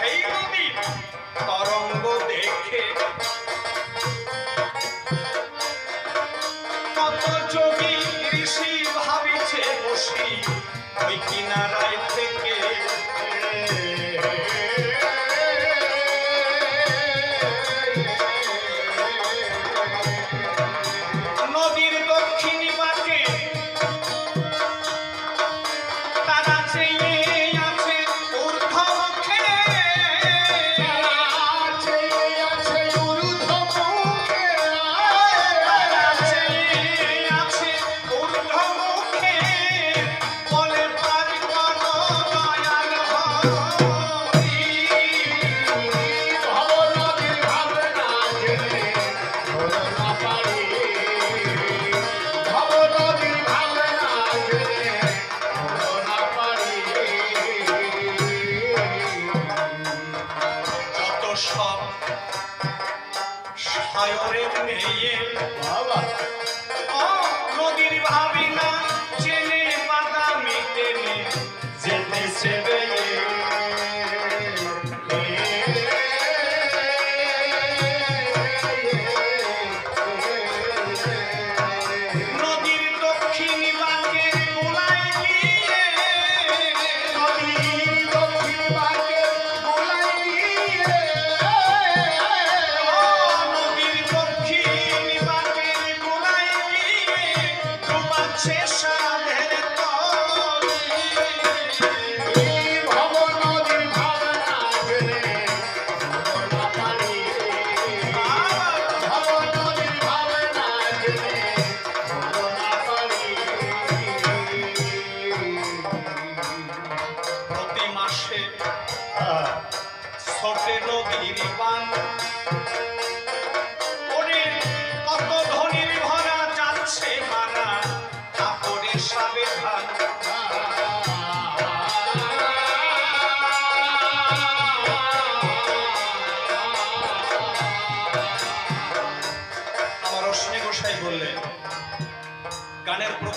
Hey!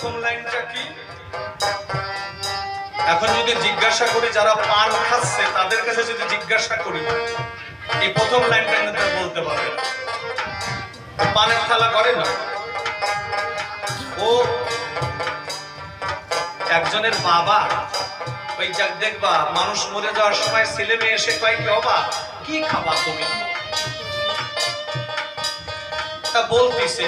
প্রথম লাইনটা কি? এখন যদি জিজ্ঞাসা করি যারা পান খাচ্ছে, তাদের কাছে যদি জিজ্ঞাসা করি, এই প্রথম লাইনটা কিন্তু বলতে পারবে। পানের থালা করে না? ও, একজনের বাবা, ওই যাক দেখবা, মানুষ মরে যাওয়ার সময় ছেলে মেয়ে এসে কয়, কি বাবা, কি খাবা তুমি? তা বলতিছে।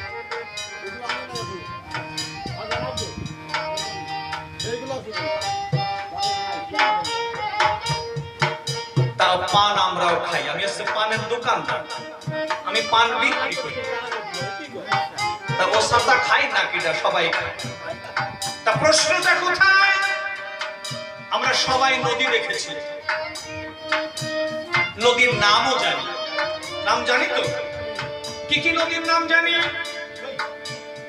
পান আমরাও খাই। আমি হচ্ছে পানের দোকানদার। আমি পান বিক্রি করি। তা ও সাতা খাই না কিনা সবাই খায়। তা প্রশ্নটা কোথায়? আমরা সবাই নদী দেখেছি। নদীর নামও জানি। নাম জানি তো? কি কি নদীর নাম জানি?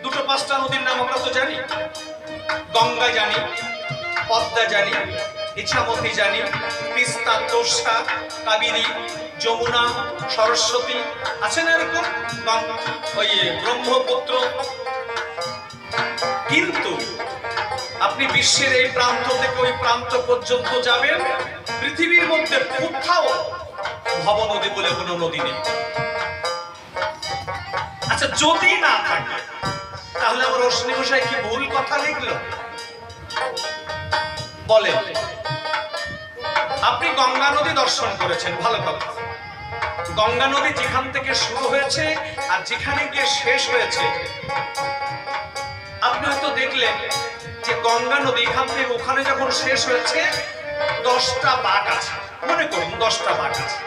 দুটো পাঁচটা নদীর নাম আমরা তো জানি। গঙ্গা জানি, পদ্মা জানি। ইছামতি জানি, তিস্তা তোষা, কাবেরী, যমুনা, সরস্বতী, আছে না এরকম? ওই ব্রহ্মপুত্র। কিন্তু আপনি বিশ্বের এই প্রান্ত থেকে ওই প্রান্ত পর্যন্ত যাবেন, পৃথিবীর মধ্যে কোথাও ভব নদী বলে কোনো নদী নেই। আচ্ছা যদি না থাকে, তাহলে আমার অশ্বিনী গোসাই কি ভুল কথা লিখলো? আপনি গঙ্গা নদী দর্শন করেছেন, ভালো কথা। গঙ্গা নদী যেখান থেকে শুরু হয়েছে আর যেখানে গিয়ে শেষ হয়েছে, আপনি হয়তো দেখলেন যে গঙ্গা নদী এখান থেকে ওখানে যখন শেষ হয়েছে, দশটা বাঘ আছে। মনে করুন, দশটা বাঘ আছে।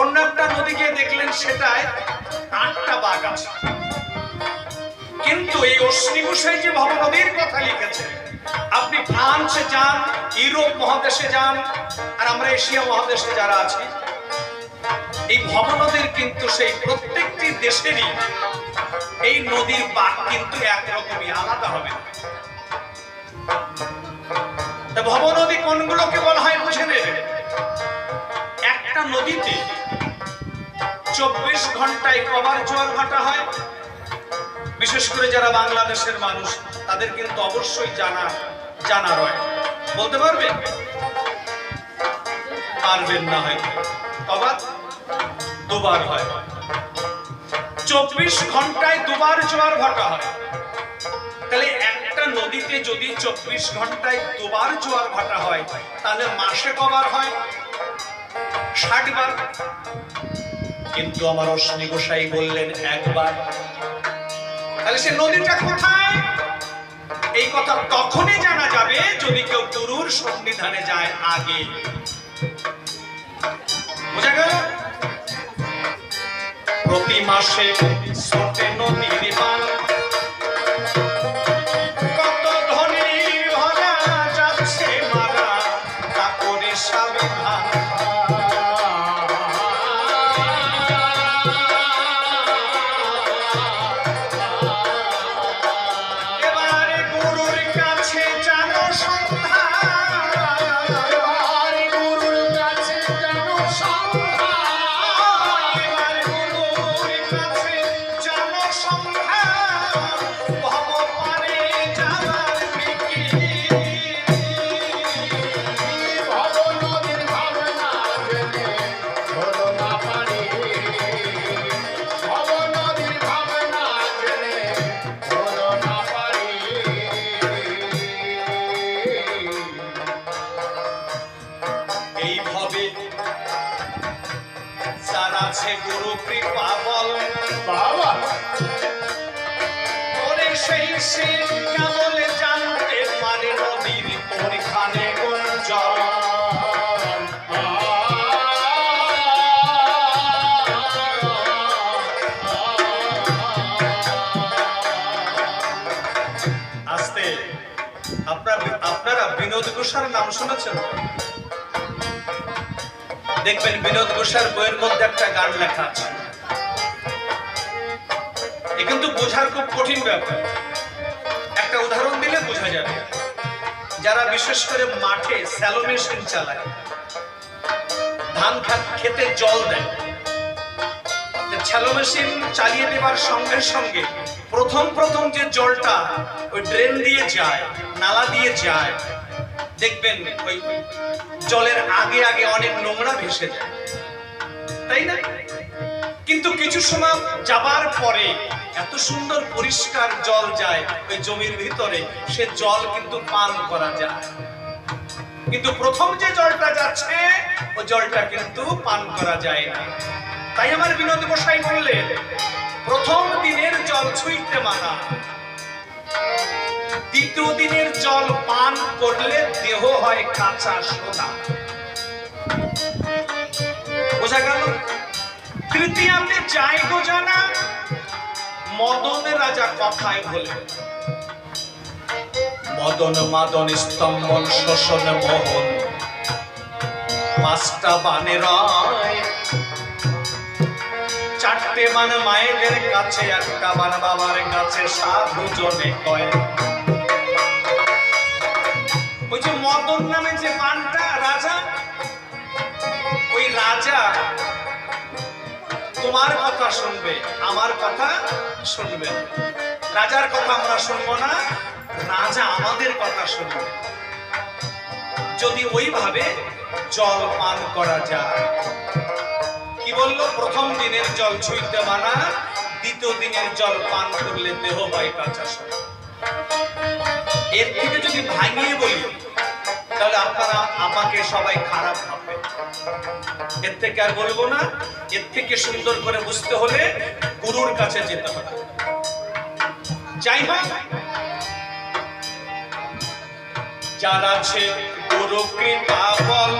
অন্য একটা নদী গিয়ে দেখলেন সেটায় আটটা বাঘ আছে। এই অশ্বিনী গোসাই যে ভব কথা লিখেছে আপনি ফ্রান্সে যান, ইউরোপ মহাদেশে যান, আর আমরা এশিয়া মহাদেশে যারা আছি, এই ভবনদীর কিন্তু সেই প্রত্যেকটি দেশেরই এই নদীর বাঘ কিন্তু একরকমই, আলাদা হবে। না তা ভব নদী কোনগুলোকে বলা হয় বুঝে নেবে? একটা নদীতে চব্বিশ ঘন্টায় কবার জোয়ার ভাটা হয় বিশেষ করে যারা বাংলাদেশের মানুষ, তাদের কিন্তু অবশ্যই জানা জানা রয়। বলতে পারবে? পারবেন না হয়তো কবার দুবার হয়। চব্বিশ ঘন্টায় দুবার জোয়ার ভাটা হয়। তাহলে একটা নদীতে যদি চব্বিশ ঘন্টায় দুবার জোয়ার ভাটা হয়, তাহলে মাসে কবার হয়? ষাট বার কিন্তু আমার অশ্বিনী গোসাই বললেন, একবার। তাহলে সে নদীটা কোথায়? এই কথা তখনই জানা যাবে যদি কেউ গুরুর সংবিধানে যায় আগে। বোঝা গেল? প্রতি মাসে যার আছে গুরু কৃপা বল। বাবা। ওরে সেই সে কেবল জানতে পারে নদীর কোন জল আপনার আপনারা বিনোদ ঘোষার নাম শুনেছেন? দেখবেন বিনোদ ঘোষার বইয়ের মধ্যে একটা গান লেখা আছে। এ কিন্তু বোঝার খুব কঠিন ব্যাপার। একটা উদাহরণ দিলে বোঝা যাবে। যারা বিশেষ করে মাঠে স্যালো মেশিন চালায়, ধান খেতে জল দেয় স্যালো মেশিন চালিয়ে দেওয়ার সঙ্গে সঙ্গে প্রথম প্রথম যে জলটা ওই ড্রেন দিয়ে যায়, নালা দিয়ে যায় দেখবেন ওই জলের আগে আগে অনেক নোংরা ভেসে যায়। তাই না? কিন্তু কিছু সময় যাবার পরে এত সুন্দর পরিষ্কার জল যায়, ওই জমির ভিতরে, সে জল কিন্তু পান করা যায়। কিন্তু প্রথম যে জলটা যাচ্ছে, ও জলটা কিন্তু পান করা যায় না। তাই আমার বিনোদ গোসাই বললেন, প্রথম দিনের জল ছুঁইতে মানা। দ্বিতীয় দিনের জল পান করলে দেহ হয় কাঁচা সোনা। বোঝা গেল? তৃতীয়াতে যাই গো জানা, মদন রাজা কথায় বলে। মদন মাদন স্তম্ভন শোষণ মোহন, পাঁচটা বানে চারটে মান মায়েদের কাছে, একটা মান বাবার কাছে, সাধু জনে কয়। মদন নামে যে পানটা, রাজা, ওই রাজা তোমার কথা শুনবে, আমার কথা শুনবে। রাজার কথা আমরা শুনব না, রাজা আমাদের কথা শুনবে। যদি ওইভাবে জল পান করা যায়। কি বলল? প্রথম দিনের জল ছুঁইতে মানা, দ্বিতীয় দিনের জল পান করলে দেহ হয় কাঁচা এর থেকে যদি ভাঙিয়ে বলি তাহলে আপনারা আমাকে সবাই খারাপ ভাববে এর থেকে আর বলব না, এর থেকে সুন্দর করে বুঝতে হলে গুরুর কাছে যেতে হবে। যাই হোক, যারা আছে গুরু কৃপা বল